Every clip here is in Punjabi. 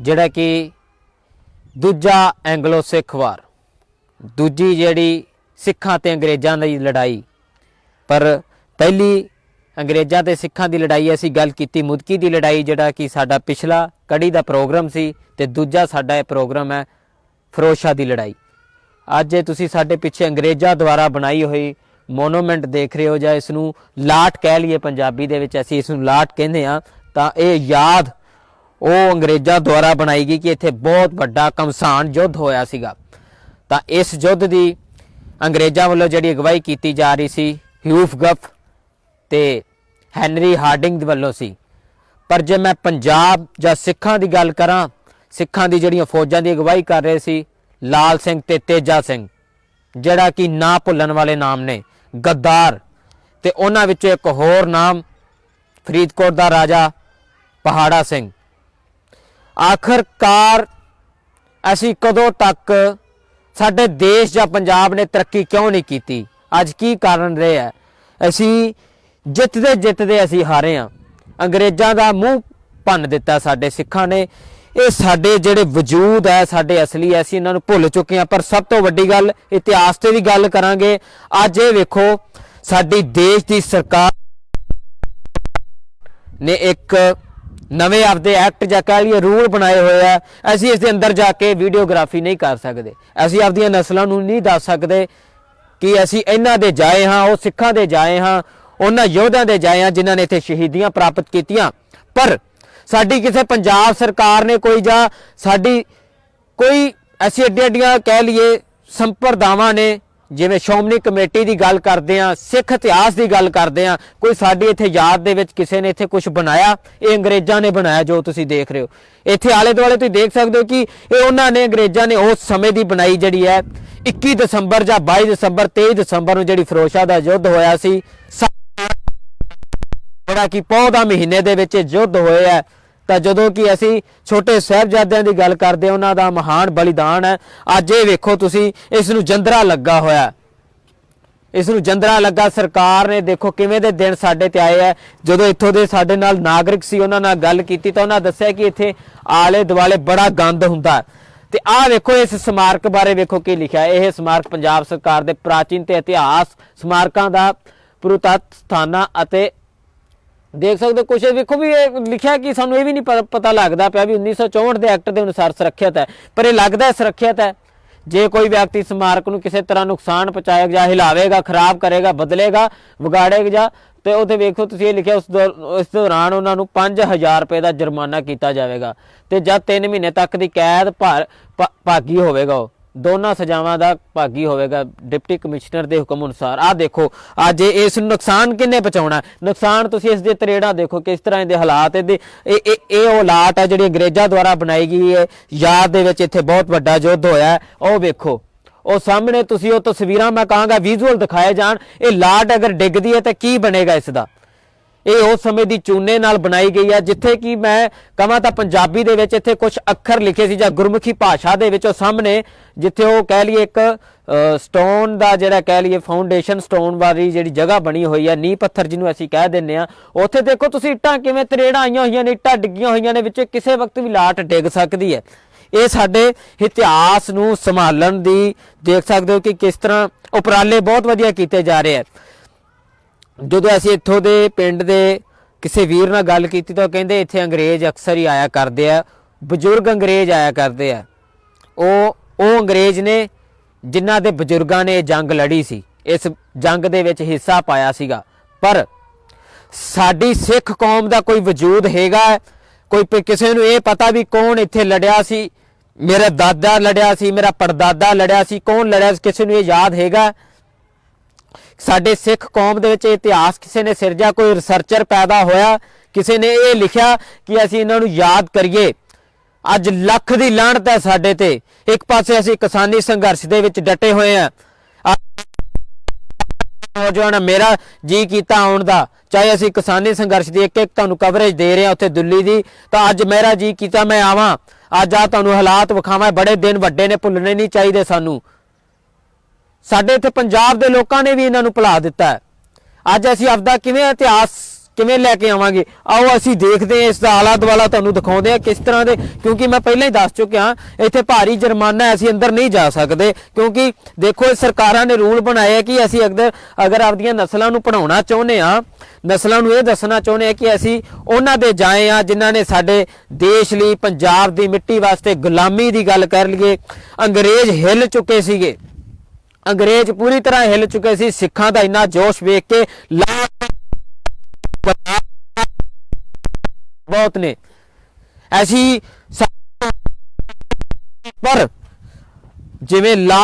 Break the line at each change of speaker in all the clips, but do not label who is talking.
ਜਿਹੜਾ ਕਿ ਦੂਜਾ ਐਂਗਲੋ ਸਿੱਖ ਵਾਰ। ਦੂਜੀ ਜਿਹੜੀ ਸਿੱਖਾਂ ਤੇ ਅੰਗਰੇਜ਼ਾਂ ਦੀ ਲੜਾਈ। ਪਰ ਪਹਿਲੀ ਅੰਗਰੇਜ਼ਾਂ ਤੇ ਸਿੱਖਾਂ ਦੀ ਲੜਾਈ ਅਸੀਂ ਗੱਲ ਕੀਤੀ, ਮੁਦਕੀ ਦੀ ਲੜਾਈ ਜਿਹੜਾ ਕਿ ਸਾਡਾ ਪਿਛਲਾ ਕੜੀ ਦਾ ਪ੍ਰੋਗਰਾਮ ਸੀ ਤੇ ਦੂਜਾ ਸਾਡਾ ਇਹ ਪ੍ਰੋਗਰਾਮ ਹੈ ਫਰੋਸ਼ਾ ਦੀ ਲੜਾਈ। ਅੱਜ ਇਹ ਤੁਸੀਂ ਸਾਡੇ ਪਿੱਛੇ ਅੰਗਰੇਜ਼ਾਂ ਦੁਆਰਾ ਬਣਾਈ ਹੋਈ ਮੋਨੂਮੈਂਟ ਦੇਖ ਰਹੇ ਹੋ ਜਾਂ ਇਸ ਨੂੰ ਲਾਟ ਕਹਿ ਲਈਏ ਪੰਜਾਬੀ ਦੇ ਵਿੱਚ, ਅਸੀਂ ਇਸ ਨੂੰ ਲਾਟ ਕਹਿੰਦੇ ਆ ਤਾਂ ਇਹ ਯਾਦ ਉਹ ਅੰਗਰੇਜ਼ਾਂ ਦੁਆਰਾ ਬਣਾਈ ਗਈ ਕਿ ਇੱਥੇ ਬਹੁਤ ਵੱਡਾ ਕਮਸਾਨ ਯੁੱਧ ਹੋਇਆ ਸੀਗਾ। ਤਾਂ ਇਸ ਯੁੱਧ ਦੀ ਅੰਗਰੇਜ਼ਾਂ ਵੱਲੋਂ ਜਿਹੜੀ ਅਗਵਾਈ ਕੀਤੀ ਜਾ ਰਹੀ ਸੀ ਹਿਊਫ ਗੱਫ ਤੇ ਹੈਨਰੀ ਹਾਰਡਿੰਗ ਦੇ ਵੱਲੋਂ ਸੀ। ਪਰ ਜੇ ਮੈਂ ਪੰਜਾਬ ਜਾਂ ਸਿੱਖਾਂ ਦੀ ਗੱਲ ਕਰਾਂ, ਸਿੱਖਾਂ ਦੀ ਜਿਹੜੀਆਂ ਫੌਜਾਂ ਦੀ ਅਗਵਾਈ ਕਰ ਰਹੇ ਸੀ, ਲਾਲ ਸਿੰਘ ਤੇ ਤੇਜਾ ਸਿੰਘ, ਜਿਹੜਾ ਕਿ ਨਾ ਭੁੱਲਣ ਵਾਲੇ ਨਾਮ ਨੇ, ਗੱਦਾਰ ਤੇ ਉਹਨਾਂ ਵਿੱਚੋਂ ਇੱਕ ਹੋਰ ਨਾਮ ਫਰੀਦਕੋਟ ਦਾ ਰਾਜਾ ਪਹਾੜਾ ਸਿੰਘ। ਆਖਰਕਾਰ ਅਸੀਂ ਕਦੋਂ ਤੱਕ ਸਾਡੇ ਦੇਸ਼ ਜਾਂ ਪੰਜਾਬ ਨੇ ਤਰੱਕੀ ਕਿਉਂ ਨਹੀਂ ਕੀਤੀ? ਅੱਜ ਕੀ ਕਾਰਨ ਰਹੇ ਹੈ? ਅਸੀਂ ਜਿੱਤਦੇ ਜਿੱਤਦੇ ਅਸੀਂ ਹਾਰੇ ਹਾਂ। ਅੰਗਰੇਜ਼ਾਂ ਦਾ ਮੂੰਹ ਭੰਨ ਦਿੱਤਾ ਸਾਡੇ ਸਿੱਖਾਂ ਨੇ। ਇਹ ਸਾਡੇ ਜਿਹੜੇ ਵਜੂਦ ਹੈ ਸਾਡੇ ਅਸਲੀ ਹੈ, ਅਸੀਂ ਇਹਨਾਂ ਨੂੰ ਭੁੱਲ ਚੁੱਕੇ ਹਾਂ। ਪਰ ਸਭ ਤੋਂ ਵੱਡੀ ਗੱਲ ਇਤਿਹਾਸ ਤੇ ਵੀ ਗੱਲ ਕਰਾਂਗੇ। ਅੱਜ ਇਹ ਵੇਖੋ ਸਾਡੀ ਦੇਸ਼ ਦੀ ਸਰਕਾਰ ਨੇ ਇੱਕ ਨਵੇਂ ਆਪਦੇ ਐਕਟ ਜਾਂ ਕਹਿ ਲਈਏ ਰੂਲ ਬਣਾਏ ਹੋਏ ਆ, ਅਸੀਂ ਇਸ ਦੇ ਅੰਦਰ ਜਾ ਕੇ ਵੀਡੀਓਗ੍ਰਾਫੀ ਨਹੀਂ ਕਰ ਸਕਦੇ। ਅਸੀਂ ਆਪਦੀਆਂ ਨਸਲਾਂ ਨੂੰ ਨਹੀਂ ਦੱਸ ਸਕਦੇ ਕਿ ਅਸੀਂ ਇਹਨਾਂ ਦੇ ਜਾਏ ਹਾਂ, ਉਹ ਸਿੱਖਾਂ ਦੇ ਜਾਏ ਹਾਂ, ਉਹਨਾਂ ਯੋਧਿਆਂ ਦੇ ਜਾਏ ਹਾਂ ਜਿਨ੍ਹਾਂ ਨੇ ਇੱਥੇ ਸ਼ਹੀਦੀਆਂ ਪ੍ਰਾਪਤ ਕੀਤੀਆਂ। ਪਰ ਸਾਡੀ ਕਿਸੇ ਪੰਜਾਬ ਸਰਕਾਰ ਨੇ ਕੋਈ ਜਾਂ ਸਾਡੀ ਕੋਈ ਅਸੀਂ ਐਡੀਆਂ ਐਡੀਆਂ ਕਹਿ ਲਈਏ ਸੰਪਰਦਾਵਾਂ ਨੇ ਜਿਵੇਂ ਸ਼੍ਰੋਮਣੀ ਕਮੇਟੀ ਦੀ ਗੱਲ ਕਰਦੇ ਆ ਸਿੱਖ ਇਤਿਹਾਸ ਦੀ ਗੱਲ ਕਰਦੇ ਆ ਕੋਈ ਸਾਡੀ ਇੱਥੇ ਯਾਦ ਦੇ ਵਿੱਚ ਕਿਸੇ ਨੇ ਇੱਥੇ ਕੁਝ ਬਣਾਇਆ? ਇਹ ਅੰਗਰੇਜ਼ਾਂ ਨੇ ਬਣਾਇਆ ਜੋ ਤੁਸੀਂ ਦੇਖ ਰਹੇ ਹੋ। ਇੱਥੇ ਆਲੇ ਦੁਆਲੇ ਤੁਸੀਂ ਦੇਖ ਸਕਦੇ ਹੋ ਕਿ ਇਹ ਉਹਨਾਂ ਨੇ, ਅੰਗਰੇਜ਼ਾਂ ਨੇ ਉਸ ਸਮੇਂ ਦੀ ਬਣਾਈ ਜਿਹੜੀ ਹੈ 21 ਦਸੰਬਰ ਜਾਂ 22 ਦਸੰਬਰ 23 ਦਸੰਬਰ ਨੂੰ ਜਿਹੜੀ ਫਿਰੋਸ਼ਾ ਦਾ ਯੁੱਧ ਹੋਇਆ ਸੀ ਜਿਹੜਾ ਕਿ ਪੌਹ ਦਾ ਮਹੀਨੇ ਦੇ ਵਿੱਚ ਇਹ ਯੁੱਧ ਹੋਇਆ ਤਾਂ ਜਦੋਂ ਕਿ ਅਸੀਂ ਛੋਟੇ ਸਾਹਿਬਜ਼ਾਦਿਆਂ ਦੀ ਗੱਲ ਕਰਦੇ ਉਹਨਾਂ ਦਾ ਮਹਾਨ ਬਲੀਦਾਨ ਹੈ। ਅੱਜ ਇਹ ਵੇਖੋ ਤੁਸੀਂ, ਇਸ ਨੂੰ ਜੰਦਰਾ ਲੱਗਾ ਹੋਇਆ ਹੈ। ਇਸ ਨੂੰ ਜੰਦਰਾ ਲੱਗਾ, ਸਰਕਾਰ ਨੇ ਦੇਖੋ ਕਿਵੇਂ ਦੇ ਦਿਨ ਸਾਡੇ ਤੇ ਆਏ ਆ ਜਦੋਂ ਇੱਥੋਂ ਦੇ ਸਾਡੇ ਨਾਲ ਨਾਗਰਿਕ ਸੀ, ਉਹਨਾਂ ਨਾਲ ਗੱਲ ਕੀਤੀ, ਤਾਂ ਉਹਨਾਂ ਦੱਸਿਆ ਕਿ ਇੱਥੇ ਆਲੇ ਦੁਆਲੇ ਬੜਾ ਗੰਦ ਹੁੰਦਾ ਤੇ ਆਹ ਵੇਖੋ, ਇਸ ਸਮਾਰਕ ਬਾਰੇ ਵੇਖੋ ਕੀ ਲਿਖਿਆ ਇਹ ਸਮਾਰਕ ਪੰਜਾਬ ਸਰਕਾਰ ਦੇ ਪ੍ਰਾਚੀਨ ਤੇ ਇਤਿਹਾਸ ਸਮਾਰਕਾਂ ਦਾ ਪੁਰਾਤੱਤ ਸਥਾਨਾਂ ਅਤੇ ਦੇਖ ਸਕਦੇ ਹੋ, ਕੁਛ ਵੇਖੋ ਵੀ ਇਹ ਲਿਖਿਆ ਕਿ ਸਾਨੂੰ ਇਹ ਵੀ ਨਹੀਂ ਪ- ਪਤਾ ਲੱਗਦਾ ਪਿਆ ਵੀ 1964 ਦੇ ਐਕਟ ਦੇ ਅਨੁਸਾਰ ਸੁਰੱਖਿਅਤ ਹੈ, ਪਰ ਇਹ ਲੱਗਦਾ ਸੁਰੱਖਿਅਤ ਹੈ। ਜੇ ਕੋਈ ਵਿਅਕਤੀ ਸਮਾਰਕ ਨੂੰ ਕਿਸੇ ਤਰ੍ਹਾਂ ਨੁਕਸਾਨ ਪਹੁੰਚਾਏਗਾ ਜਾਂ ਹਿਲਾਵੇਗਾ, ਖਰਾਬ ਕਰੇਗਾ, ਬਦਲੇਗਾ, ਵਿਗਾੜੇਗਾ ਜਾਂ, ਤੇ ਉਹਦੇ ਵੇਖੋ ਤੁਸੀਂ ਇਹ ਲਿਖਿਆ ਉਸ ਦੌਰ- ਇਸ ਦੌਰਾਨ ਉਹਨਾਂ ਨੂੰ 5000 ਰੁਪਏ ਦਾ ਜੁਰਮਾਨਾ ਕੀਤਾ ਜਾਵੇਗਾ, ਤੇ ਜਦ 3 ਮਹੀਨੇ ਤੱਕ ਦੀ ਕੈਦ ਭਾਰ- ਭਾ- ਭਾਗੀ ਹੋਵੇਗਾ ਉਹ। ਦੋਨਾਂ ਸਜ਼ਾਵਾਂ ਦਾ ਭਾਗੀ ਹੋਵੇਗਾ, ਡਿਪਟੀ ਕਮਿਸ਼ਨਰ ਦੇ ਹੁਕਮ ਅਨੁਸਾਰ। ਆਹ ਦੇਖੋ, ਅੱਜ ਇਸ ਨੂੰ ਨੁਕਸਾਨ ਕਿੰਨੇ ਪਹੁੰਚਾਉਣਾ? ਨੁਕਸਾਨ ਤੁਸੀਂ ਇਸ ਦੇ ਤਰੇੜਾ ਦੇਖੋ, ਕਿਸ ਤਰ੍ਹਾਂ ਇਹਦੇ ਹਾਲਾਤ ਇਹਦੇ, ਇਹ ਇਹ ਇਹ ਉਹ ਲਾਟ ਹੈ ਜਿਹੜੀ ਅੰਗਰੇਜ਼ਾਂ ਦੁਆਰਾ ਬਣਾਈ ਗਈ ਹੈ। ਯਾਦ ਦੇ ਵਿੱਚ ਇੱਥੇ ਬਹੁਤ ਵੱਡਾ ਯੁੱਧ ਹੋਇਆ ਉਹ ਵੇਖੋ, ਉਹ ਸਾਹਮਣੇ ਤੁਸੀਂ ਉਹ ਤਸਵੀਰਾਂ ਮੈਂ ਕਹਾਂਗਾ, ਵਿਜ਼ੂਅਲ ਦਿਖਾਏ ਜਾਣ। ਇਹ ਲਾਟ ਅਗਰ ਡਿੱਗਦੀ ਹੈ ਤਾਂ ਕੀ ਬਣੇਗਾ ਇਸ ਦਾ? ਇਹ ਉਸ ਸਮੇਂ ਦੀ ਚੂਨੇ ਨਾਲ ਬਣਾਈ ਗਈ ਹੈ ਜਿੱਥੇ ਕਿ ਮੈਂ ਕਹਾਂ ਤਾਂ ਪੰਜਾਬੀ ਦੇ ਵਿੱਚ ਇੱਥੇ ਕੁਝ ਅੱਖਰ ਲਿਖੇ ਸੀ ਜਾਂ ਗੁਰਮੁਖੀ ਭਾਸ਼ਾ ਦੇ ਵਿੱਚ ਉਹ ਸਾਹਮਣੇ, ਜਿੱਥੇ ਉਹ ਕਹਿ ਲਈਏ ਇੱਕ ਸਟੋਨ ਦਾ ਜਿਹੜਾ ਕਹਿ ਲਈਏ ਫਾਊਂਡੇਸ਼ਨ ਸਟੋਨ ਵਾਲੀ ਜਿਹੜੀ ਜਗ੍ਹਾ ਬਣੀ ਹੋਈ ਹੈ ਨੀਂਹ ਪੱਥਰ ਜਿਹਨੂੰ ਅਸੀਂ ਕਹਿ ਦਿੰਨੇ ਆ, ਉੱਥੇ ਦੇਖੋ ਤੁਸੀਂ ਇੱਟਾਂ ਕਿਵੇਂ ਤਰੇੜਾਂ ਆਈਆਂ ਹੋਈਆਂ ਨੇ, ਇੱਟਾਂ ਡਿੱਗੀਆਂ ਹੋਈਆਂ ਨੇ, ਵਿੱਚ ਕਿਸੇ ਵਕਤ ਵੀ ਲਾਟ ਡਿੱਗ ਸਕਦੀ ਹੈ। ਇਹ ਸਾਡੇ ਇਤਿਹਾਸ ਨੂੰ ਸੰਭਾਲਣ ਦੀ, ਦੇਖ ਸਕਦੇ ਹੋ ਕਿ ਕਿਸ ਤਰ੍ਹਾਂ ਉਪਰਾਲੇ ਬਹੁਤ ਵਧੀਆ ਕੀਤੇ ਜਾ ਰਹੇ ਆ। ਜਦੋਂ ਅਸੀਂ ਇੱਥੋਂ ਦੇ ਪਿੰਡ ਦੇ ਕਿਸੇ ਵੀਰ ਨਾਲ ਗੱਲ ਕੀਤੀ ਤਾਂ ਕਹਿੰਦੇ ਇੱਥੇ ਅੰਗਰੇਜ਼ ਅਕਸਰ ਹੀ ਆਇਆ ਕਰਦੇ ਆ, ਬਜ਼ੁਰਗ ਅੰਗਰੇਜ਼ ਆਇਆ ਕਰਦੇ ਆ। ਉਹ ਉਹ ਅੰਗਰੇਜ਼ ਨੇ ਜਿਨ੍ਹਾਂ ਦੇ ਬਜ਼ੁਰਗਾਂ ਨੇ ਇਹ ਜੰਗ ਲੜੀ ਸੀ, ਇਸ ਜੰਗ ਦੇ ਵਿੱਚ ਹਿੱਸਾ ਪਾਇਆ ਸੀਗਾ। ਪਰ ਸਾਡੀ ਸਿੱਖ ਕੌਮ ਦਾ ਕੋਈ ਵਜੂਦ ਹੈਗਾ? ਕੋਈ ਪ- ਕਿਸੇ ਨੂੰ ਇਹ ਪਤਾ ਵੀ ਕੌਣ ਇੱਥੇ ਲੜਿਆ ਸੀ? ਮੇਰਾ ਦਾਦਾ ਲੜਿਆ ਸੀ, ਮੇਰਾ ਪੜਦਾਦਾ ਲੜਿਆ ਸੀ, ਕੌਣ ਲੜਿਆ ਸੀ? ਕਿਸੇ ਨੂੰ ਇਹ ਯਾਦ ਹੈਗਾ? ਸਾਡੇ ਸਿੱਖ ਕੌਮ ਦੇ ਵਿੱਚ ਇਤਿਹਾਸ ਕਿਸੇ ਨੇ ਸਿਰਜਿਆ ਕੋਈ ਰਿਸਰਚਰ ਪੈਦਾ ਹੋਇਆ, ਕਿਸੇ ਨੇ ਇਹ ਲਿਖਿਆ ਕਿ ਅਸੀਂ ਇਹਨਾਂ ਨੂੰ ਯਾਦ ਕਰੀਏ। ਅੱਜ ਲੱਖ ਦੀ ਲਾਹਣਤ ਹੈ ਸਾਡੇ ਤੇ। ਇੱਕ ਪਾਸੇ ਅਸੀਂ ਕਿਸਾਨੀ ਸੰਘਰਸ਼ ਦੇ ਵਿੱਚ ਡਟੇ ਹੋਏ ਆ ਨੌਜਵਾਨ ਮੇਰਾ, ਜੀ ਕੀਤਾ ਆਉਣ ਦਾ। ਚਾਹੇ ਅਸੀਂ ਕਿਸਾਨੀ ਸੰਘਰਸ਼ ਦੀ ਇੱਕ ਇੱਕ ਤੁਹਾਨੂੰ ਕਵਰੇਜ ਦੇ ਰਹੇ ਹਾਂ ਉੱਥੇ ਦਿੱਲੀ ਦੀ, ਤਾਂ ਅੱਜ ਮੇਰਾ ਜੀ ਕੀਤਾ ਮੈਂ ਆਵਾਂ। ਅੱਜ ਆ ਤੁਹਾਨੂੰ ਹਾਲਾਤ ਵਿਖਾਵਾਂ। ਬੜੇ ਦਿਨ ਵੱਡੇ ਨੇ, ਭੁੱਲਣੇ ਨਹੀਂ ਚਾਹੀਦੇ ਸਾਨੂੰ। ਸਾਡੇ ਇੱਥੇ ਪੰਜਾਬ ਦੇ ਲੋਕਾਂ ਨੇ ਵੀ ਇਹਨਾਂ ਨੂੰ ਭੁਲਾ ਦਿੱਤਾ ਹੈ। ਅੱਜ ਅਸੀਂ ਆਪਦਾ ਕਿਵੇਂ ਇਤਿਹਾਸ ਕਿਵੇਂ ਲੈ ਕੇ ਆਵਾਂਗੇ? ਆਓ ਅਸੀਂ ਦੇਖਦੇ ਹਾਂ ਇਸ ਦਾ ਆਲਾ ਦੁਆਲਾ ਤੁਹਾਨੂੰ ਦਿਖਾਉਂਦੇ ਹਾਂ ਕਿਸ ਤਰ੍ਹਾਂ ਦੇ, ਕਿਉਂਕਿ ਮੈਂ ਪਹਿਲਾਂ ਹੀ ਦੱਸ ਚੁੱਕਿਆ, ਇੱਥੇ ਭਾਰੀ ਜੁਰਮਾਨਾ ਅਸੀਂ ਅੰਦਰ ਨਹੀਂ ਜਾ ਸਕਦੇ, ਕਿਉਂਕਿ ਦੇਖੋ ਇਹ ਸਰਕਾਰਾਂ ਨੇ ਰੂਲ ਬਣਾਏ ਕਿ ਅਸੀਂ ਅਗਰ ਅਗਰ ਆਪਦੀਆਂ ਨਸਲਾਂ ਨੂੰ ਪੜਾਉਣਾ ਚਾਹੁੰਦੇ ਆ ਨਸਲਾਂ ਨੂੰ ਇਹ ਦੱਸਣਾ ਚਾਹੁੰਦੇ ਆ ਕਿ ਅਸੀਂ ਉਹਨਾਂ ਦੇ ਜਾਏ ਆ ਜਿਨ੍ਹਾਂ ਨੇ ਸਾਡੇ ਦੇਸ਼ ਲਈ, ਪੰਜਾਬ ਦੀ ਮਿੱਟੀ ਵਾਸਤੇ ਗੁਲਾਮੀ ਦੀ ਗੱਲ ਕਰ ਲਈਏ, ਅੰਗਰੇਜ਼ ਹਿੱਲ ਚੁੱਕੇ ਸੀਗੇ। ਅੰਗਰੇਜ਼ ਪੂਰੀ ਤਰ੍ਹਾਂ ਹਿੱਲ ਚੁੱਕੇ ਸੀ। ਸਿੱਖਾਂ ਦਾ ਇੰਨਾ ਜੋਸ਼ ਵੇਖ ਕੇ ਲਾ ਬਹੁਤ ਨੇ। ਐਸੀ ਪਰ ਜਿਵੇਂ ਲਾ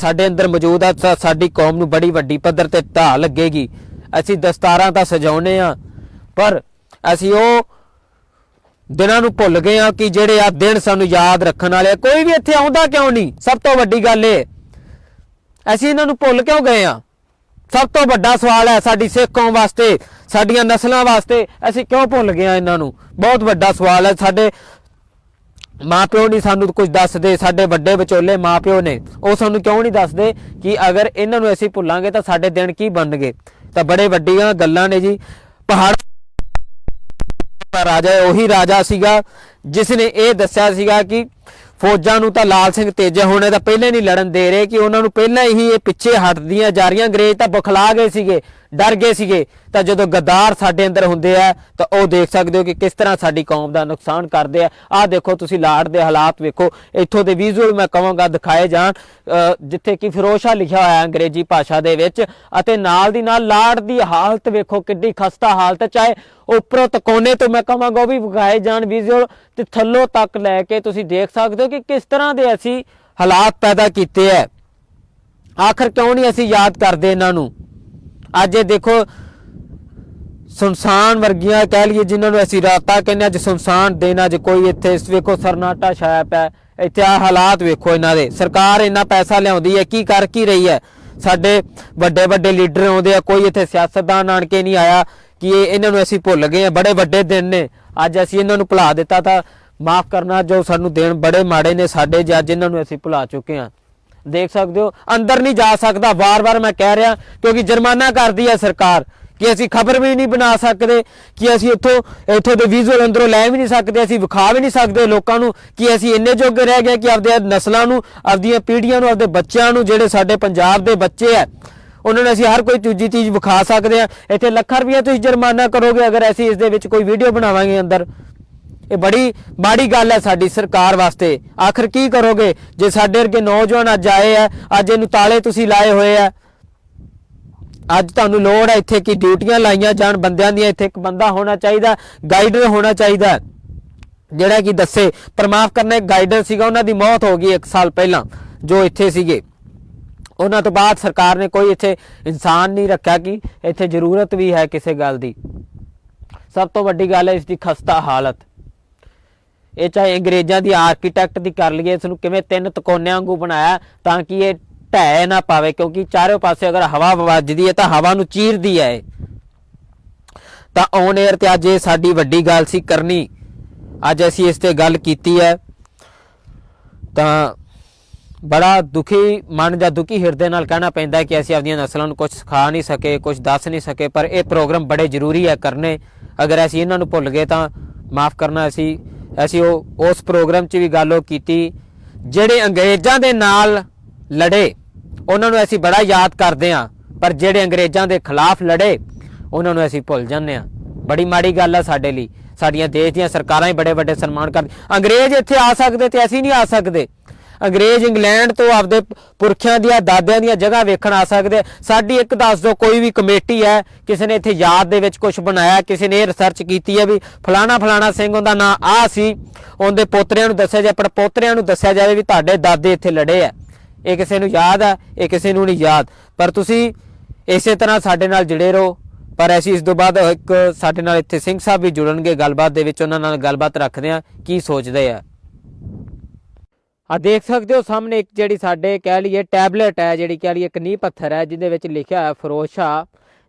ਸਾਡੇ ਅੰਦਰ ਮੌਜੂਦ ਆ ਸਾਡੀ ਕੌਮ ਨੂੰ ਬੜੀ ਵੱਡੀ ਪੱਧਰ ਤੇ ਢਾਹ ਲੱਗੇਗੀ। ਅਸੀਂ ਦਸਤਾਰਾਂ ਤਾਂ ਸਜਾਉਨੇ ਆ ਪਰ ਅਸੀਂ ਉਹ ਦਿਨਾਂ ਨੂੰ ਭੁੱਲ ਗਏ ਆ ਕਿ ਜਿਹੜੇ ਆ ਦਿਨ ਸਾਨੂੰ ਯਾਦ ਰੱਖਣ ਵਾਲੇ ਆ। ਕੋਈ ਵੀ ਇੱਥੇ ਆਉਂਦਾ ਕਿਉਂ ਨਹੀਂ? ਸਭ ਤੋਂ ਵੱਡੀ ਗੱਲ ਇਹ। ਅਸੀਂ ਇਹਨਾਂ ਨੂੰ ਭੁੱਲ ਕਿਉਂ ਗਏ ਆ? ਸਭ ਤੋਂ ਵੱਡਾ ਸਵਾਲ ਹੈ ਸਾਡੀ ਸਿੱਖ ਕੌਮ ਵਾਸਤੇ, ਸਾਡੀਆਂ ਨਸਲਾਂ ਵਾਸਤੇ। ਅਸੀਂ ਕਿਉਂ ਭੁੱਲ ਗਏ ਆ ਇਹਨਾਂ ਨੂੰ? ਬਹੁਤ ਵੱਡਾ ਸਵਾਲ ਹੈ। ਸਾਡੇ ਮਾਪਿਓ ਨਹੀਂ ਸਾਨੂੰ ਕੁਝ ਦੱਸਦੇ। ਸਾਡੇ ਵੱਡੇ ਵਿਚੋਲੇ ਮਾਪਿਓ ਨੇ। ਉਹ ਸਾਨੂੰ ਕਿਉਂ ਨਹੀਂ ਦੱਸਦੇ ਕਿ ਅਗਰ ਇਹਨਾਂ ਨੂੰ ਅਸੀਂ ਭੁੱਲਾਂਗੇ ਤਾਂ ਸਾਡੇ ਦਿਨ ਕੀ ਬਣਨਗੇ? ਤਾਂ ਬੜੇ ਵੱਡੀਆਂ ਗੱਲਾਂ ਨੇ ਜੀ। ਪਹਾੜ ਦਾ ਰਾਜਾ ਉਹੀ ਰਾਜਾ ਸੀਗਾ, ਜਿਸ ਨੇ ਇਹ ਦੱਸਿਆ ਸੀਗਾ ਕਿ ਫੌਜਾਂ ਨੂੰ ਤਾਂ ਲਾਲ ਸਿੰਘ ਤੇਜੇ ਹੋਣੇ ਤਾਂ ਪਹਿਲੇ ਨਹੀਂ ਲੜਨ ਦੇ ਰਹੇ, ਕਿ ਉਹਨਾਂ ਨੂੰ ਪਹਿਲਾਂ ਹੀ ਇਹ ਪਿੱਛੇ ਹਟਦੀਆਂ ਜਾ ਰਹੀਆਂ, ਅੰਗਰੇਜ਼ ਤਾਂ ਬੁਖਲਾ ਗਏ ਸੀਗੇ। ਡਰ ਗਏ ਸੀਗੇ, ਤਾਂ ਜਦੋਂ ਗੱਦਾਰ ਸਾਡੇ ਅੰਦਰ ਹੁੰਦੇ ਆ, ਤਾਂ ਉਹ ਦੇਖ ਸਕਦੇ ਹੋ ਕਿ ਕਿਸ ਤਰ੍ਹਾਂ ਸਾਡੀ ਕੌਮ ਦਾ ਨੁਕਸਾਨ ਕਰਦੇ ਆ। ਆਹ ਦੇਖੋ, ਤੁਸੀਂ ਲਾੜ ਦੇ ਹਾਲਾਤ ਵੇਖੋ। ਇੱਥੋਂ ਦੇ ਵਿਜ਼ੂਅਲ ਮੈਂ ਕਹਾਂਗਾ ਦਿਖਾਏ ਜਾਣ। ਜਿੱਥੇ ਕਿ ਫਿਰੋਸ਼ਾ ਲਿਖਿਆ ਹੋਇਆ ਹੈ ਅੰਗਰੇਜ਼ੀ ਭਾਸ਼ਾ ਦੇ ਵਿੱਚ, ਅਤੇ ਨਾਲ ਦੀ ਨਾਲ ਲਾੜ ਦੀ ਹਾਲਤ ਵੇਖੋ, ਕਿੱਡੀ ਖਸਤਾ ਹਾਲਤ, ਚਾਹੇ ਉੱਪਰੋਂ ਤਕੋਨੇ ਤੋਂ ਮੈਂ ਕਹਾਂਗਾ ਉਹ ਵੀ ਵਿਖਾਏ ਜਾਣ ਵਿਜ਼ੂਅਲ ਤੇ ਥੱਲੋਂ ਤੱਕ ਲੈ ਕੇ ਤੁਸੀਂ ਦੇਖ ਸਕਦੇ ਹੋ ਕਿ ਕਿਸ ਤਰ੍ਹਾਂ ਦੇ ਅਸੀਂ ਹਾਲਾਤ ਪੈਦਾ ਕੀਤੇ ਐ ਆਖਰ ਕਿਉਂ ਨਹੀਂ ਅਸੀਂ ਯਾਦ ਕਰਦੇ ਇਹਨਾਂ ਨੂੰ? ਅੱਜ ਇਹ ਦੇਖੋ ਸੁਨਸਾਨ ਵਰਗੀਆਂ ਕਹਿ ਲਈਏ ਜਿਨ੍ਹਾਂ ਨੂੰ ਅਸੀਂ ਰਾਤਾਂ ਕਹਿੰਦੇ ਹਾਂ, ਅੱਜ ਸੁਨਸਾਨ ਦਿਨ ਅੱਜ ਕੋਈ ਇੱਥੇ ਇਸ ਵੇਖੋ ਸਰਨਾਟਾ ਛਾਇਆ ਪਿਆ ਹੈ। ਇੱਥੇ ਆ ਹਾਲਾਤ ਵੇਖੋ ਇਹਨਾਂ ਦੇ। ਸਰਕਾਰ ਇੰਨਾ ਪੈਸਾ ਲਿਆਉਂਦੀ ਹੈ ਕੀ ਕਰ ਕੀ ਰਹੀ ਹੈ? ਸਾਡੇ ਵੱਡੇ ਵੱਡੇ ਲੀਡਰ ਆਉਂਦੇ ਆ ਕੋਈ ਇੱਥੇ ਸਿਆਸਤਦਾਨ ਆਣ ਕੇ ਨਹੀਂ ਆਇਆ ਕਿ ਇਹ ਇਹਨਾਂ ਨੂੰ ਅਸੀਂ ਭੁੱਲ ਗਏ ਆ ਬੜੇ ਵੱਡੇ ਦਿਨ ਨੇ। ਅੱਜ ਅਸੀਂ ਇਹਨਾਂ ਨੂੰ ਭੁਲਾ ਦਿੱਤਾ ਤਾਂ ਮਾਫ ਕਰਨਾ ਜੋ ਸਾਨੂੰ ਦੇਣ ਬੜੇ ਮਾੜੇ ਨੇ ਸਾਡੇ ਜੇ ਅੱਜ ਇਹਨਾਂ ਨੂੰ ਅਸੀਂ ਭੁਲਾ ਚੁੱਕੇ ਹਾਂ। ਦੇਖ ਸਕਦੇ ਹੋ। ਅੰਦਰ ਨਹੀਂ ਜਾ ਸਕਦਾ। ਵਾਰ-ਵਾਰ ਮੈਂ ਕਹਿ ਰਿਹਾ, ਕਿਉਂਕਿ ਜੁਰਮਾਨਾ ਕਰਦੀ ਹੈ ਸਰਕਾਰ ਕਿ ਅਸੀਂ ਖਬਰ ਵੀ ਨਹੀਂ ਬਣਾ ਸਕਦੇ, ਕਿ ਅਸੀਂ ਇੱਥੋਂ ਇੱਥੋਂ ਦੇ ਵਿਜ਼ੂਅਲ ਅੰਦਰੋਂ ਲੈ ਵੀ ਨਹੀਂ ਸਕਦੇ, ਅਸੀਂ ਵਿਖਾ ਵੀ ਨਹੀਂ ਸਕਦੇ ਲੋਕਾਂ ਨੂੰ ਕਿ ਅਸੀਂ ਇੰਨੇ ਜੋਗੇ ਰਹਿ ਗਏ ਕਿ ਆਪਦੇ ਨਸਲਾਂ ਨੂੰ, ਆਪਦੀਆਂ ਪੀੜ੍ਹੀਆਂ ਨੂੰ, ਆਪਦੇ ਬੱਚਿਆਂ ਨੂੰ, ਜਿਹੜੇ ਸਾਡੇ ਪੰਜਾਬ ਦੇ ਬੱਚੇ ਆ, ਉਹਨਾਂ ਨੂੰ ਅਸੀਂ ਹਰ ਕੋਈ ਦੂਜੀ ਚੀਜ਼ ਵਿਖਾ ਸਕਦੇ ਆ ਇੱਥੇ ਲੱਖਾਂ ਰੁਪਈਆ ਤੁਸੀਂ ਜੁਰਮਾਨਾ ਕਰੋਗੇ ਅਗਰ ਅਸੀਂ ਇਸ ਦੇ ਵਿੱਚ ਕੋਈ ਵੀਡੀਓ ਬਣਾਵਾਂਗੇ ਅੰਦਰ। ਇਹ ਬੜੀ ਮਾੜੀ ਗੱਲ ਹੈ ਸਾਡੀ ਸਰਕਾਰ ਵਾਸਤੇ। ਆਖਰ ਕੀ ਕਰੋਗੇ? ਜੇ ਸਾਡੇ ਵਰਗੇ ਨੌਜਵਾਨ ਅੱਜ ਆਏ ਆ, ਅੱਜ ਇਹਨੂੰ ਤਾਲੇ ਤੁਸੀਂ ਲਾਏ ਹੋਏ ਆ। ਅੱਜ ਤੁਹਾਨੂੰ ਲੋੜ ਹੈ ਇੱਥੇ ਕਿ ਡਿਊਟੀਆਂ ਲਾਈਆਂ ਜਾਣ, ਬੰਦਿਆਂ ਦੀਆਂ ਇੱਥੇ ਇੱਕ ਬੰਦਾ ਹੋਣਾ ਚਾਹੀਦਾ, ਗਾਈਡਰ ਹੋਣਾ ਚਾਹੀਦਾ। ਜਿਹੜਾ ਕਿ ਦੱਸੇ ਪਰਮਾਫ ਕਰਨਾ, ਇੱਕ ਗਾਈਡਰ ਸੀਗਾ, ਉਹਨਾਂ ਦੀ ਮੌਤ ਹੋ ਗਈ 1 ਸਾਲ ਪਹਿਲਾਂ, ਜੋ ਇੱਥੇ ਸੀਗੇ। ਉਹਨਾਂ ਤੋਂ ਬਾਅਦ ਸਰਕਾਰ ਨੇ ਕੋਈ ਇੱਥੇ ਇਨਸਾਨ ਨਹੀਂ ਰੱਖਿਆ ਕਿ ਇੱਥੇ ਜ਼ਰੂਰਤ ਵੀ ਹੈ ਕਿਸੇ ਗੱਲ ਦੀ। ਸਭ ਤੋਂ ਵੱਡੀ ਗੱਲ ਹੈ ਇਸ ਦੀ ਖਸਤਾ ਹਾਲਤ। ਇਹ ਚਾਹੇ ਅੰਗਰੇਜ਼ਾਂ ਦੀ ਆਰਕੀਟੈਕਟ ਦੀ ਕਰ ਲਈਏ, ਇਸ ਨੂੰ ਕਿਵੇਂ ਤਿੰਨ ਤਕੋਨਿਆਂ ਵਾਂਗੂ ਬਣਾਇਆ ਤਾਂ ਕਿ ਇਹ ਢਹਿ ਨਾ ਪਾਵੇ, ਕਿਉਂਕਿ ਚਾਰੇ ਪਾਸੇ ਅਗਰ ਹਵਾ ਵੱਜਦੀ ਹੈ ਤਾਂ ਹਵਾ ਨੂੰ ਚੀਰਦੀ ਹੈ ਇਹ। ਤਾਂ ਔਨ 에ਅਰ ਤੇ ਅੱਜ ਇਹ ਸਾਡੀ ਵੱਡੀ ਗੱਲ ਸੀ ਕਰਨੀ। ਅੱਜ ਅਸੀਂ ਇਸ ਤੇ ਗੱਲ ਕੀਤੀ ਹੈ। ਤਾਂ ਬੜਾ ਦੁਖੀ ਮਨ ਜਾਂ ਦੁਖੀ ਹਿਰਦੇ ਨਾਲ ਕਹਿਣਾ ਪੈਂਦਾ ਕਿ ਅਸੀਂ ਆਪਣੀਆਂ ਨਸਲਾਂ ਨੂੰ ਕੁਝ ਸਿਖਾ ਨਹੀਂ ਸਕੇ ਕੁਝ ਦੱਸ ਨਹੀਂ ਸਕੇ, ਪਰ ਇਹ ਪ੍ਰੋਗਰਾਮ ਬੜੇ ਜ਼ਰੂਰੀ ਹੈ ਕਰਨੇ। ਅਗਰ ਅਸੀਂ ਇਹਨਾਂ ਨੂੰ ਭੁੱਲ ਗਏ ਤਾਂ ਮਾਫ ਕਰਨਾ ਅਸੀਂ ਅਸੀਂ ਉਹ ਉਸ ਪ੍ਰੋਗਰਾਮ 'ਚ ਵੀ ਗੱਲ ਉਹ ਕੀਤੀ, ਜਿਹੜੇ ਅੰਗਰੇਜ਼ਾਂ ਦੇ ਨਾਲ ਲੜੇ, ਉਹਨਾਂ ਨੂੰ ਅਸੀਂ ਬੜਾ ਯਾਦ ਕਰਦੇ ਹਾਂ, ਪਰ ਜਿਹੜੇ ਅੰਗਰੇਜ਼ਾਂ ਦੇ ਖਿਲਾਫ ਲੜੇ, ਉਹਨਾਂ ਨੂੰ ਅਸੀਂ ਭੁੱਲ ਜਾਂਦੇ ਹਾਂ। ਬੜੀ ਮਾੜੀ ਗੱਲ ਆ ਸਾਡੇ ਲਈ। ਸਾਡੀਆਂ ਦੇਸ਼ ਦੀਆਂ ਸਰਕਾਰਾਂ ਹੀ ਬੜੇ ਵੱਡੇ ਸਨਮਾਨ ਕਰ ਅੰਗਰੇਜ਼ ਇੱਥੇ ਆ ਸਕਦੇ ਤੇ ਅਸੀਂ ਨਹੀਂ ਆ ਸਕਦੇ। ਅੰਗਰੇਜ਼ ਇੰਗਲੈਂਡ ਤੋਂ ਆਪਦੇ ਪੁਰਖਿਆਂ ਦੀਆਂ, ਦਾਦਿਆਂ ਦੀਆਂ ਜਗ੍ਹਾ ਵੇਖਣ ਆ ਸਕਦੇ ਸਾਡੀ ਇੱਕ ਦੱਸ ਦਿਓ, ਕੋਈ ਵੀ ਕਮੇਟੀ ਹੈ, ਕਿਸੇ ਨੇ ਇੱਥੇ ਯਾਦ ਦੇ ਵਿੱਚ ਕੁਝ ਬਣਾਇਆ, ਕਿਸੇ ਨੇ ਇਹ ਰਿਸਰਚ ਕੀਤੀ ਹੈ ਵੀ ਫਲਾਣਾ ਫਲਾਣਾ ਸਿੰਘ ਉਹਦਾ ਨਾਂ ਆ ਸੀ, ਉਹਦੇ ਪੋਤਰਿਆਂ ਨੂੰ ਦੱਸਿਆ ਜਾਵੇ ਪਰ ਪੋਤਰਿਆਂ ਨੂੰ ਦੱਸਿਆ ਜਾਵੇ ਵੀ ਤੁਹਾਡੇ ਦਾਦੇ ਇੱਥੇ ਲੜੇ ਆ। ਇਹ ਕਿਸੇ ਨੂੰ ਯਾਦ ਆ, ਇਹ ਕਿਸੇ ਨੂੰ ਨਹੀਂ ਯਾਦ। ਪਰ ਤੁਸੀਂ ਇਸੇ ਤਰ੍ਹਾਂ ਸਾਡੇ ਨਾਲ ਜੁੜੇ ਰਹੋ। ਪਰ ਅਸੀਂ ਇਸ ਤੋਂ ਬਾਅਦ ਇੱਕ ਸਾਡੇ ਨਾਲ ਇੱਥੇ ਸਿੰਘ ਸਾਹਿਬ ਵੀ ਜੁੜਨਗੇ, ਗੱਲਬਾਤ ਦੇ ਵਿੱਚ ਉਹਨਾਂ ਨਾਲ ਗੱਲਬਾਤ ਰੱਖਦੇ ਆ ਕੀ ਸੋਚਦੇ ਆ। ਆ ਦੇਖ ਸਕਦੇ ਹੋ ਸਾਹਮਣੇ ਇੱਕ ਜਿਹੜੀ ਸਾਡੇ ਕਹਿ ਲਈਏ ਟੈਬਲੇਟ ਹੈ ਜਿਹੜੀ ਕਹਿ ਲਈਏ ਇੱਕ ਨੀਂਹ ਪੱਥਰ ਹੈ ਜਿਹਦੇ ਵਿੱਚ ਲਿਖਿਆ ਹੈ ਫਿਰੋਜ਼ ਸ਼ਾਹ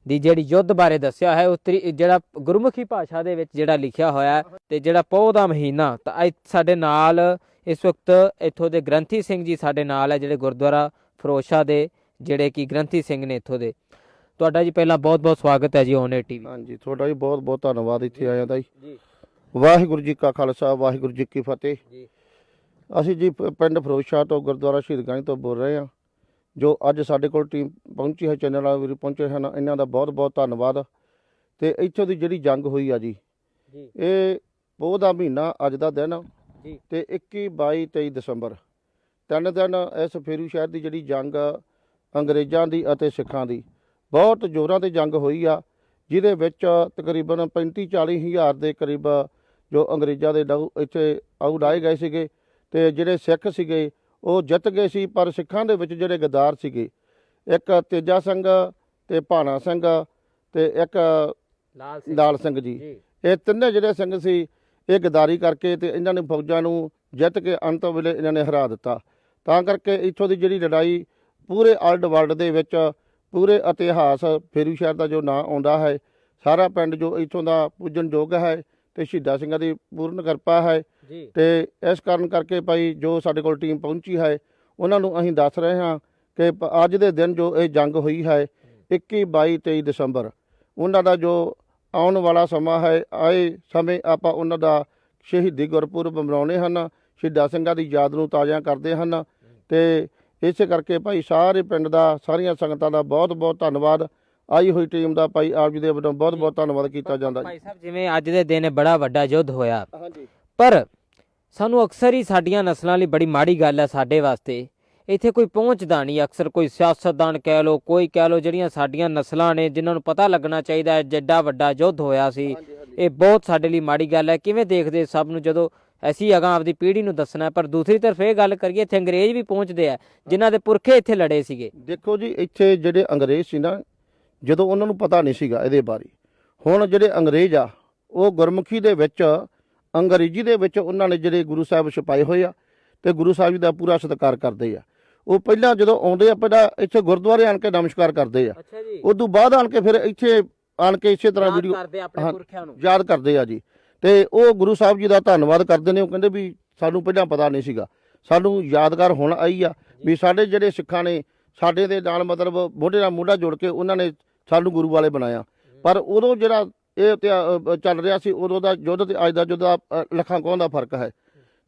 ਦੀ ਜਿਹੜੀ ਯੁੱਧ ਬਾਰੇ ਦੱਸਿਆ ਹੈ ਉੱਤਰੀ ਜਿਹੜਾ ਗੁਰਮੁਖੀ ਭਾਸ਼ਾ ਦੇ ਵਿੱਚ ਜਿਹੜਾ ਲਿਖਿਆ ਹੋਇਆ ਹੈ ਤੇ ਜਿਹੜਾ ਪੋਹ ਦਾ ਮਹੀਨਾ ਤਾਂ ਸਾਡੇ ਨਾਲ ਇਸ ਵਕਤ ਇੱਥੋਂ ਦੇ ਗ੍ਰੰਥੀ ਸਿੰਘ ਜੀ ਸਾਡੇ ਨਾਲ ਹੈ ਜਿਹੜੇ ਗੁਰਦੁਆਰਾ ਫਿਰੋਜ਼ ਸ਼ਾਹ ਦੇ ਜਿਹੜੇ ਕਿ ਗ੍ਰੰਥੀ ਸਿੰਘ ਨੇ ਇੱਥੋਂ ਦੇ। ਤੁਹਾਡਾ ਜੀ ਪਹਿਲਾਂ ਬਹੁਤ-ਬਹੁਤ ਸਵਾਗਤ ਹੈ ਜੀ ਔਨ ਟੀਵੀ
ਹਾਂਜੀ ਤੁਹਾਡਾ ਵੀ ਬਹੁਤ ਬਹੁਤ ਧੰਨਵਾਦ ਇੱਥੇ ਆਇਆ ਦਾ ਜੀ।
ਜੀ।
ਵਾਹਿਗੁਰੂ ਜੀ ਕਾ ਖਾਲਸਾ ਵਾਹਿਗੁਰੂ ਜੀ ਕੀ ਫਤਿਹ।
ਜੀ।
ਅਸੀਂ ਜੀ ਪ- ਪਿੰਡ ਫਿਰੋਜ਼ਸ਼ਾਹ ਤੋਂ ਗੁਰਦੁਆਰਾ ਸ਼ਹੀਦਗੰਜ ਤੋਂ ਬੋਲ ਰਹੇ ਹਾਂ ਜੋ ਅੱਜ ਸਾਡੇ ਕੋਲ ਟੀਮ ਪਹੁੰਚੀ ਹੈ ਚੈਨਲ ਵਾਲੇ ਵੀਰ ਪਹੁੰਚੇ ਹਨ ਇਹਨਾਂ ਦਾ ਬਹੁਤ ਬਹੁਤ ਧੰਨਵਾਦ। ਤੇ ਇੱਥੋਂ ਦੀ ਜਿਹੜੀ ਜੰਗ ਹੋਈ ਆ ਜੀ
ਜੀ।
ਇਹ ਪੋਹ ਦਾ ਮਹੀਨਾ ਅੱਜ ਦਾ ਦਿਨ
ਜੀ।
ਤੇ 21 22 23 ਦਸੰਬਰ ਤਿੰਨ ਦਿਨ ਇਸ ਫੇਰੂ ਸ਼ਹਿਰ ਦੀ ਜਿਹੜੀ ਜੰਗ ਅੰਗਰੇਜ਼ਾਂ ਦੀ ਅਤੇ ਸਿੱਖਾਂ ਦੀ ਬਹੁਤ ਜ਼ੋਰਾਂ ਤੇ ਜੰਗ ਹੋਈ ਆ ਜਿਹਦੇ ਵਿੱਚ ਤਕਰੀਬਨ 35 40 ਹਜ਼ਾਰ ਦੇ ਕਰੀਬ ਜੋ ਅੰਗਰੇਜ਼ਾਂ ਦੇ ਡਾਊ ਇੱਥੇ ਆਊ ਡਾਏ ਗਏ ਸੀਗੇ ਤੇ ਜਿਹੜੇ ਸਿੱਖ ਸੀਗੇ ਉਹ ਜਿੱਤ ਗਏ ਸੀ ਪਰ ਸਿੱਖਾਂ ਦੇ ਵਿੱਚ ਜਿਹੜੇ ਗਦਾਰ ਸੀਗੇ ਇੱਕ ਤੇਜਾ ਸਿੰਘ ਤੇ ਭਾਣਾ ਸਿੰਘ ਤੇ ਇੱਕ
ਲਾਲ
ਲਾਲ ਸਿੰਘ ਜੀ।
ਜੀ।
ਇਹ ਤਿੰਨੇ ਜਿਹੜੇ ਸਿੰਘ ਸੀ ਇਹ ਗਦਾਰੀ ਕਰਕੇ ਤੇ ਇਹਨਾਂ ਨੇ ਫੌਜਾਂ ਨੂੰ ਜਿੱਤ ਕੇ ਅੰਤ ਵੇਲੇ ਇਹਨਾਂ ਨੇ ਹਰਾ ਦਿੱਤਾ। ਤਾਂ ਕਰਕੇ ਇੱਥੋਂ ਦੀ ਜਿਹੜੀ ਲੜਾਈ ਪੂਰੇ ਆਲਡ ਵਰਲਡ ਦੇ ਵਿੱਚ ਪੂਰੇ ਇਤਿਹਾਸ ਫੇਰੂ ਸ਼ਹਿਰ ਦਾ ਜੋ ਨਾਂ ਆਉਂਦਾ ਹੈ ਸਾਰਾ ਪਿੰਡ ਜੋ ਇੱਥੋਂ ਦਾ ਪੂਜਨਯੋਗ ਹੈ ਤੇ ਸ਼ਹੀਦਾਂ ਸਿੰਘਾਂ ਦੀ ਪੂਰਨ ਕਿਰਪਾ ਹੈ।
ਜੀ।
ਤੇ ਇਸ ਕਾਰਨ ਕਰਕੇ ਭਾਈ ਜੋ ਸਾਡੇ ਕੋਲ ਟੀਮ ਪਹੁੰਚੀ ਹੈ ਉਹਨਾਂ ਨੂੰ ਅਸੀਂ ਦੱਸ ਰਹੇ ਹਾਂ ਕਿ ਪ- ਅੱਜ ਦੇ ਦਿਨ ਜੋ ਇਹ ਜੰਗ ਹੋਈ ਹੈ 21 22 23 ਦਸੰਬਰ ਉਹਨਾਂ ਦਾ ਜੋ ਆਉਣ ਵਾਲਾ ਸਮਾਂ ਹੈ ਆਏ ਸਮੇਂ ਆਪਾਂ ਉਹਨਾਂ ਦਾ ਸ਼ਹੀਦੀ ਗੁਰਪੁਰਬ ਮਨਾਉਣੇ ਹਨ ਸ਼ਹੀਦਾਂ ਸਿੰਘਾਂ ਦੀ ਯਾਦ ਨੂੰ ਤਾਜ਼ਾ ਕਰਦੇ ਹਨ। ਤੇ ਇਸੇ ਕਰਕੇ ਭਾਈ ਸਾਰੇ ਪਿੰਡ ਦਾ ਸਾਰੀਆਂ ਸੰਗਤਾਂ ਦਾ ਬਹੁਤ ਬਹੁਤ ਧੰਨਵਾਦ। ਆਈ ਹੋਈ ਟੀਮ ਦਾ ਭਾਈ ਆਪ ਜੀ ਦੇ ਵੱਲੋਂ ਬਹੁਤ ਬਹੁਤ ਧੰਨਵਾਦ ਕੀਤਾ ਜਾਂਦਾ। ਜੀ
ਭਾਈ ਸਾਹਿਬ ਜਿਵੇਂ ਅੱਜ ਦੇ ਦਿਨ ਬੜਾ ਵੱਡਾ ਯੁੱਧ ਹੋਇਆ।
ਹਾਂਜੀ।
ਪਰ ਸਾਨੂੰ ਅਕਸਰ ਹੀ ਸਾਡੀਆਂ ਨਸਲਾਂ ਲਈ ਬੜੀ ਮਾੜੀ ਗੱਲ ਹੈ ਸਾਡੇ ਵਾਸਤੇ। ਇੱਥੇ ਕੋਈ ਪਹੁੰਚਦਾ ਨਹੀਂ ਅਕਸਰ ਕੋਈ ਸਿਆਸਤਦਾਨ ਕਹਿ ਲੋ ਕੋਈ ਕਹਿ ਲੋ ਜਿਹੜੀਆਂ ਸਾਡੀਆਂ ਨਸਲਾਂ ਨੇ ਜਿਨ੍ਹਾਂ ਨੂੰ ਪਤਾ ਲੱਗਣਾ ਚਾਹੀਦਾ ਹੈ ਜਿੱਡਾ ਵੱਡਾ ਯੁੱਧ ਹੋਇਆ ਸੀ। ਇਹ ਬਹੁਤ ਸਾਡੇ ਲਈ ਮਾੜੀ ਗੱਲ ਹੈ। ਕਿਵੇਂ ਦੇਖਦੇ ਸਭ ਨੂੰ ਜਦੋਂ ਅਸੀਂ ਅਗਾਂ ਆਪਦੀ ਪੀੜ੍ਹੀ ਨੂੰ ਦੱਸਣਾ ਪਰ ਦੂਸਰੀ ਤਰਫ ਇਹ ਗੱਲ ਕਰੀਏ ਇੱਥੇ ਅੰਗਰੇਜ਼ ਵੀ ਪਹੁੰਚਦੇ ਆ ਜਿਨ੍ਹਾਂ ਦੇ ਪੁਰਖੇ ਇੱਥੇ ਲੜੇ ਸੀਗੇ।
ਦੇਖੋ ਜੀ ਇੱਥੇ ਜਿਹੜੇ ਅੰਗਰੇਜ਼ ਸੀ ਨਾ ਜਦੋਂ ਉਹਨਾਂ ਨੂੰ ਪਤਾ ਨਹੀਂ ਸੀਗਾ ਇਹਦੇ ਬਾਰੇ। ਹੁਣ ਜਿਹੜੇ ਅੰਗਰੇਜ਼ ਆ ਉਹ ਗੁਰਮੁਖੀ ਦੇ ਵਿੱਚ ਅੰਗਰੇਜ਼ੀ ਦੇ ਵਿੱਚ ਉਹਨਾਂ ਨੇ ਜਿਹੜੇ ਗੁਰੂ ਸਾਹਿਬ ਛਪਾਏ ਹੋਏ ਆ ਤੇ ਗੁਰੂ ਸਾਹਿਬ ਜੀ ਦਾ ਪੂਰਾ ਸਤਿਕਾਰ ਕਰਦੇ ਆ। ਉਹ ਪਹਿਲਾਂ ਜਦੋਂ ਆਉਂਦੇ ਆ ਪਹਿਲਾਂ ਇੱਥੇ ਗੁਰਦੁਆਰੇ ਆਣ ਕੇ ਨਮਸਕਾਰ ਕਰਦੇ ਆ। ਉਸ ਤੋਂ ਬਾਅਦ ਆਣ ਕੇ ਫਿਰ ਇੱਥੇ ਆਣ ਕੇ ਇਸੇ ਤਰ੍ਹਾਂ ਵੀਡੀਓ
ਕਰਦੇ ਆਪਣੇ
ਹਾਂ,
ਪੁਰਖਿਆਂ ਨੂੰ।
ਯਾਦ ਕਰਦੇ ਆ ਜੀ। ਤੇ ਉਹ ਗੁਰੂ ਸਾਹਿਬ ਜੀ ਦਾ ਧੰਨਵਾਦ ਕਰਦੇ ਨੇ ਉਹ ਕਹਿੰਦੇ ਵੀ ਸਾਨੂੰ ਪਹਿਲਾਂ ਪਤਾ ਨਹੀਂ ਸੀਗਾ। ਸਾਨੂੰ ਯਾਦਗਾਰ ਹੁਣ ਆਈ ਆ ਵੀ ਸਾਡੇ ਜਿਹੜੇ ਸਿੱਖਾਂ ਨੇ ਸਾਡੇ ਦੇ ਨਾਲ ਮਤਲਬ ਮੋਢੇ ਨਾਲ ਮੋਢਾ ਜੋੜ ਕੇ ਉਹਨਾਂ ਨੇ ਸਾਨੂੰ ਗੁਰੂ ਵਾਲੇ ਬਣਾਇਆ। ਪਰ ਉਦੋਂ ਜਿਹੜਾ ਇਹ ਤੇ ਚੱਲ ਰਿਹਾ ਸੀ ਉਦੋਂ ਦਾ ਯੁੱਧ ਤੇ ਅੱਜ ਦਾ ਯੁੱਧ ਦਾ ਲੱਖਾਂ ਕੋਹਾਂ ਦਾ ਫ਼ਰਕ ਹੈ।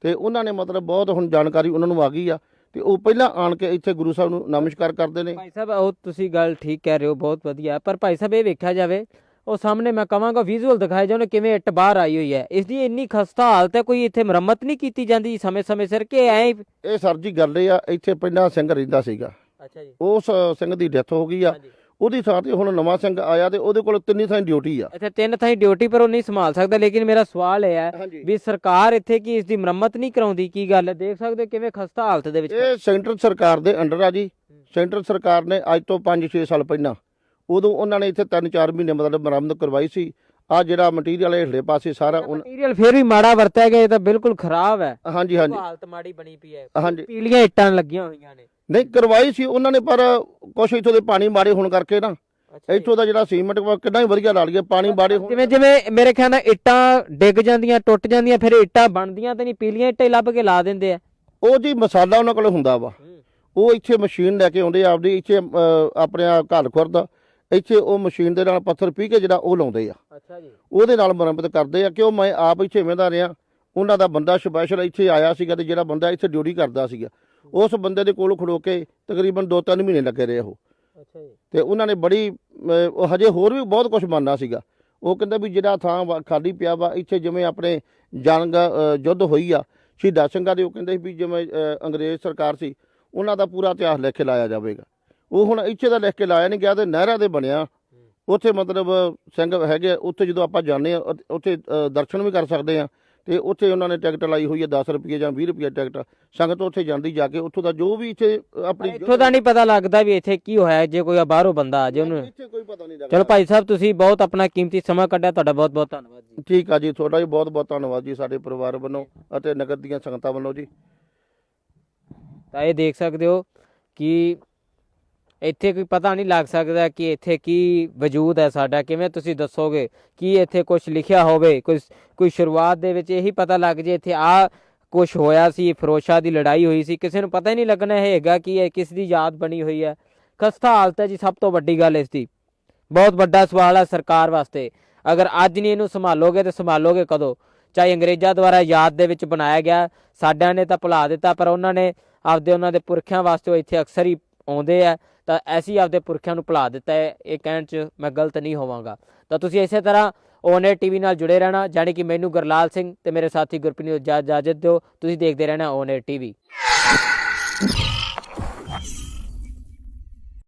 ਤੇ ਉਹਨਾਂ ਨੇ ਮਤਲਬ ਬਹੁਤ ਹੁਣ ਜਾਣਕਾਰੀ ਉਹਨਾਂ ਨੂੰ ਆ ਗਈ ਆ। ਤੇ ਉਹ ਪਹਿਲਾਂ ਆਣ ਕੇ ਇੱਥੇ ਗੁਰੂ ਸਾਹਿਬ ਨੂੰ ਨਮਸਕਾਰ ਕਰਦੇ ਨੇ।
ਭਾਈ ਸਾਹਿਬ ਉਹ ਤੁਸੀਂ ਗੱਲ ਠੀਕ ਕਹਿ ਰਹੇ ਹੋ ਬਹੁਤ ਵਧੀਆ। ਪਰ ਭਾਈ ਸਾਹਿਬ ਇਹ ਵੇਖਿਆ ਜਾਵੇ ਉਹ ਸਾਹਮਣੇ ਮੈਂ ਕਵਾਂਗਾ ਵਿਜ਼ੂਅਲ ਦਿਖਾਏ ਜਾਣ ਕਿਵੇਂ ਇੱਟ ਬਾਹਰ ਆਈ ਹੋਈ ਹੈ। ਇਸ ਦੀ ਇੰਨੀ ਖਸਤਾ ਹਾਲਤ ਹੈ ਕੋਈ ਇੱਥੇ ਮੁਰੰਮਤ ਨਹੀਂ ਕੀਤੀ ਜਾਂਦੀ ਸਮੇਂ-ਸਮੇਂ ਸਿਰ ਕਿ ਐਂ
ਇਹ ਸਰ ਜੀ ਗੱਲ ਇਹ ਆ ਇੱਥੇ ਪਹਿਲਾਂ ਸਿੰਘ ਰਹਿੰਦਾ ਸੀਗਾ।
ਅੱਛਾ ਜੀ।
ਉਸ ਸਿੰਘ ਦੀ ਡੈਥ ਹੋ ਗਈ ਆ। ਉਹਦੀ ਥਾਂ ਤੇ ਹੁਣ ਨਵਾਂ ਸਿੰਘ ਆਇਆ ਤੇ ਉਹਦੇ ਕੋਲ ਤਿੰਨੀ ਥਾਂ ਡਿਊਟੀ ਆ।
ਅੱਛਾ ਤਿੰਨ ਥਾਈ ਡਿਊਟੀ ਪਰ ਉਹ ਨਹੀਂ ਸੰਭਾਲ ਸਕਦਾ ਲੇਕਿਨ ਮੇਰਾ ਸਵਾਲ ਇਹ ਹੈ
ਹਾਂਜੀ।
ਵੀ ਸਰਕਾਰ ਇੱਥੇ ਕੀ ਇਸ ਦੀ ਮੁਰੰਮਤ ਨਹੀਂ ਕਰਾਉਂਦੀ? ਕੀ ਗੱਲ ਹੈ? ਦੇਖ ਸਕਦੇ ਹੋ ਕਿਵੇਂ ਖਸਤਾ ਹਾਲਤ ਦੇ ਵਿੱਚ
ਇਹ ਸੈਂਟਰ ਸਰਕਾਰ ਦੇ ਅੰਡਰ ਆ ਜੀ। ਸੈਂਟਰ ਸਰਕਾਰ ਨੇ ਅੱਜ ਤੋਂ 5-6 ਸਾਲ ਪਹਿਲਾਂ ਉਦੋਂ ਉਹਨਾਂ ਨੇ ਇੱਥੇ 3-4 ਮਹੀਨੇ ਮਤਲਬ ਮੁਰੰਮਤ ਕਰਵਾਈ ਸੀ। ਆ ਜਿਹੜਾ ਮਟੀਰੀਅਲ ਹੇਠਲੇ ਪਾਸੇ ਸਾਰਾ ਉਨ-
ਮਟੀਰੀਅਲ ਫਿਰ ਵੀ ਮਾੜਾ ਵਰਤਿਆ ਗਿਆ ਇਹ ਤਾਂ ਬਿਲਕੁਲ ਖਰਾਬ ਹੈ।
ਹਾਂਜੀ ਹਾਂਜੀ।
ਹਾਲਤ ਮਾੜੀ ਬਣੀ ਪਈ ਹੈ।
ਹਾਂਜੀ।
ਪੀਲੀਆਂ ਇੱਟਾਂ ਲੱਗੀਆਂ ਹੋਈਆਂ ਨੇ।
ਨਹੀਂ ਕਰਵਾਈ ਸੀ ਉਹਨਾਂ ਨੇ ਪਰ ਕੁਛ ਇੱਥੋਂ ਦੇ ਪਾਣੀ ਮਾੜੇ ਹੋਣ ਕਰਕੇ ਨਾ। ਇੱਥੋਂ ਦਾ ਜਿਹੜਾ ਸੀਮੈਂਟ ਕਿੰਨਾ ਹੀ ਵਧੀਆ ਲਾ ਲਈਏ ਪਾਣੀ ਹੋਣ
ਜਿਵੇਂ ਜਿਵੇਂ ਮੇਰੇ ਖਿਆਲ ਨਾਲ ਇੱਟਾਂ ਡਿੱਗ ਜਾਂਦੀਆਂ ਟੁੱਟ ਜਾਂਦੀਆਂ ਫਿਰ ਇੱਟਾਂ ਬਣਦੀਆਂ ਤੇ ਨਹੀਂ ਪੀਲੀਆਂ ਇੱਟਾਂ ਲੱਭ ਕੇ ਲਾ ਦਿੰਦੇ ਆ।
ਉਹ ਜੀ ਮਸਾਲਾ ਉਹਨਾਂ ਕੋਲ ਹੁੰਦਾ ਵਾ। ਉਹ ਇੱਥੇ ਮਸ਼ੀਨ ਲੈ ਕੇ ਆਉਂਦੇ ਆਪਦੀ ਇੱਥੇ ਆਪਣੇ ਘਰ ਖੁਰਦ ਇੱਥੇ ਉਹ ਮਸ਼ੀਨ ਦੇ ਨਾਲ ਪੱਥਰ ਪੀ ਕੇ ਜਿਹੜਾ ਉਹ ਲਾਉਂਦੇ ਆ।
ਅੱਛਾ ਜੀ।
ਉਹਦੇ ਨਾਲ ਮੁਰੰਮਤ ਕਰਦੇ ਆ ਕਿਉਂ ਮੈਂ ਆਪ ਇੱਥੇ ਵੇਂਦਾ ਰਿਹਾ ਉਹਨਾਂ ਦਾ ਬੰਦਾ ਸਪੈਸ਼ਲ ਇੱਥੇ ਆਇਆ ਸੀਗਾ ਤੇ ਜਿਹੜਾ ਬੰਦਾ ਇੱਥੇ ਡਿਊਟੀ ਕਰਦਾ ਸੀਗਾ। ਉਸ ਬੰਦੇ ਦੇ ਕੋਲ ਖੜੋ ਕੇ ਤਕਰੀਬਨ 2-3 ਮਹੀਨੇ ਲੱਗੇ ਰਹੇ ਉਹ।
ਅੱਛਾ ਜੀ।
ਤੇ ਉਹਨਾਂ ਨੇ ਬੜੀ ਅਹ, ਉਹ ਹਜੇ ਹੋਰ ਵੀ ਬਹੁਤ ਕੁਝ ਮੰਨਣਾ ਸੀਗਾ। ਉਹ ਕਹਿੰਦਾ ਵੀ ਜਿਹੜਾ ਥਾਂ ਵਾ- ਖਾਲੀ ਪਿਆ ਵਾ ਇੱਥੇ ਜਿਵੇਂ ਆਪਣੇ ਜੰਗ ਅਹ, ਯੁੱਧ ਹੋਈ ਆ ਸ਼ਹੀਦਾਂ ਸਿੰਘਾਂ ਦੇ ਉਹ ਕਹਿੰਦੇ ਵੀ ਜਿਵੇਂ ਅਹ, ਅੰਗਰੇਜ਼ ਸਰਕਾਰ ਸੀ ਉਹਨਾਂ ਦਾ ਪੂਰਾ ਇਤਿਹਾਸ ਲਿਖ ਕੇ ਲਾਇਆ ਜਾਵੇਗਾ। ਉਹ ਹੁਣ ਇੱਥੇ ਦਾ ਲਿਖ ਕੇ ਲਾਇਆ ਨਹੀਂ ਗਿਆ ਤੇ ਨਹਿਰਾਂ ਦੇ ਬਣਿਆ। ਉੱਥੇ ਮਤਲਬ ਸਿੰਘ ਹੈਗੇ ਆ, ਉੱਥੇ ਜਦੋਂ ਆਪਾਂ ਜਾਂਦੇ ਆ ਉੱਥੇ- ਦਰਸ਼ਨ ਵੀ ਕਰ ਸਕਦੇ ਆ। ਤੇ ਉੱਥੇ ਉਹਨਾਂ ਨੇ ਟਿਕਟ ਲਾਈ ਹੋਈ ਹੈ 10 ਰੁਪਏ ਜਾਂ 20 ਰੁਪਏ ਟਿਕਟ। ਸੰਗਤ ਉੱਥੇ ਜਾਂਦੀ ਜਾ ਕੇ ਉੱਥੋਂ ਦਾ ਜੋ ਵੀ ਇੱਥੇ ਆਪਣੀ
ਇੱਥੋਂ ਦਾ ਨਹੀਂ ਪਤਾ ਲੱਗਦਾ ਵੀ ਇੱਥੇ ਕੀ ਹੋਇਆ ਜੇ ਕੋਈ ਬਾਹਰੋਂ ਬੰਦਾ ਆ ਜੇ ਉਹਨੂੰ।
ਇੱਥੇ ਕੋਈ ਪਤਾ ਨਹੀਂ ਲੱਗਦਾ।
ਚਲੋ ਭਾਈ ਸਾਹਿਬ ਤੁਸੀਂ ਬਹੁਤ ਆਪਣਾ ਕੀਮਤੀ ਸਮਾਂ ਕੱਢਿਆ ਤੁਹਾਡਾ ਬਹੁਤ ਬਹੁਤ ਧੰਨਵਾਦ ਜੀ।
ਠੀਕ ਆ ਜੀ ਤੁਹਾਡਾ ਵੀ ਬਹੁਤ ਬਹੁਤ ਧੰਨਵਾਦ ਜੀ ਸਾਡੇ ਪਰਿਵਾਰ ਵੱਲੋਂ ਅਤੇ ਨਗਰ ਦੀਆਂ ਸੰਗਤਾਂ ਵੱਲੋਂ ਜੀ।
ਤਾਂ ਇਹ ਦੇਖ ਸਕਦੇ ਹੋ ਕਿ ਇੱਥੇ ਕੋਈ ਪਤਾ ਨਹੀਂ ਲੱਗ ਸਕਦਾ ਕਿ ਇੱਥੇ ਕੀ ਵਜੂਦ ਹੈ ਸਾਡਾ। ਕਿਵੇਂ ਤੁਸੀਂ ਦੱਸੋਗੇ ਕੀ ਇੱਥੇ ਕੁਝ ਲਿਖਿਆ ਹੋਵੇ? ਕੋਈ ਕੋਈ ਸ਼ੁਰੂਆਤ ਦੇ ਵਿੱਚ ਇਹੀ ਪਤਾ ਲੱਗ ਜੇ ਇੱਥੇ ਆ ਕੁਝ ਹੋਇਆ ਸੀ, ਫਿਰੋਸ਼ਾ ਦੀ ਲੜਾਈ ਹੋਈ ਸੀ। ਕਿਸੇ ਨੂੰ ਪਤਾ ਹੀ ਨਹੀਂ ਲੱਗਣਾ ਇਹ ਹੈਗਾ ਕਿ ਇਹ ਕਿਸ ਦੀ ਯਾਦ ਬਣੀ ਹੋਈ ਹੈ। ਖਸਤਾ ਹਾਲਤ ਹੈ ਜੀ ਸਭ ਤੋਂ ਵੱਡੀ ਗੱਲ ਇਸ ਦੀ। ਬਹੁਤ ਵੱਡਾ ਸਵਾਲ ਹੈ ਸਰਕਾਰ ਵਾਸਤੇ। ਅਗਰ ਅੱਜ ਨਹੀਂ ਇਹਨੂੰ ਸੰਭਾਲੋਗੇ ਤੇ ਸੰਭਾਲੋਗੇ ਕਦੋਂ? ਚਾਹੇ ਅੰਗਰੇਜ਼ਾਂ ਦੁਆਰਾ ਯਾਦ ਦੇ ਵਿੱਚ ਬਣਾਇਆ ਗਿਆ, ਸਾਡਿਆਂ ਨੇ ਤਾਂ ਭੁਲਾ ਦਿੱਤਾ, ਪਰ ਉਹਨਾਂ ਨੇ ਆਪਦੇ ਉਹਨਾਂ ਦੇ ਪੁਰਖਿਆਂ ਵਾਸਤੇ ਉਹ ਇੱਥੇ ਅਕਸਰ ਹੀ ਆਉਂਦੇ ਆ। ਤਾਂ ਐਸੀ ਆਪਦੇ ਪੁਰਖਿਆਂ ਨੂੰ ਭੁਲਾ ਦਿੱਤਾ ਹੈ, ਇਹ ਕਹਿਣ 'ਚ ਮੈਂ ਗਲਤ ਨਹੀਂ ਹੋਵਾਂਗਾ। ਤਾਂ ਤੁਸੀਂ ਇਸੇ ਤਰ੍ਹਾਂ ਓਨੇ ਟੀਵੀ ਨਾਲ ਜੁੜੇ ਰਹਿਣਾ ਜਾਣੀ ਕਿ ਮੈਨੂੰ ਗੁਰਲਾਲ ਸਿੰਘ ਤੇ ਮੇਰੇ ਸਾਥੀ ਗੁਰਪ੍ਰੀਤ ਨੂੰ ਇਜਾ- ਇਜਾਜ਼ਤ ਦਿਓ, ਤੁਸੀਂ ਦੇਖਦੇ ਰਹਿਣਾ ਓਨੇ ਟੀਵੀ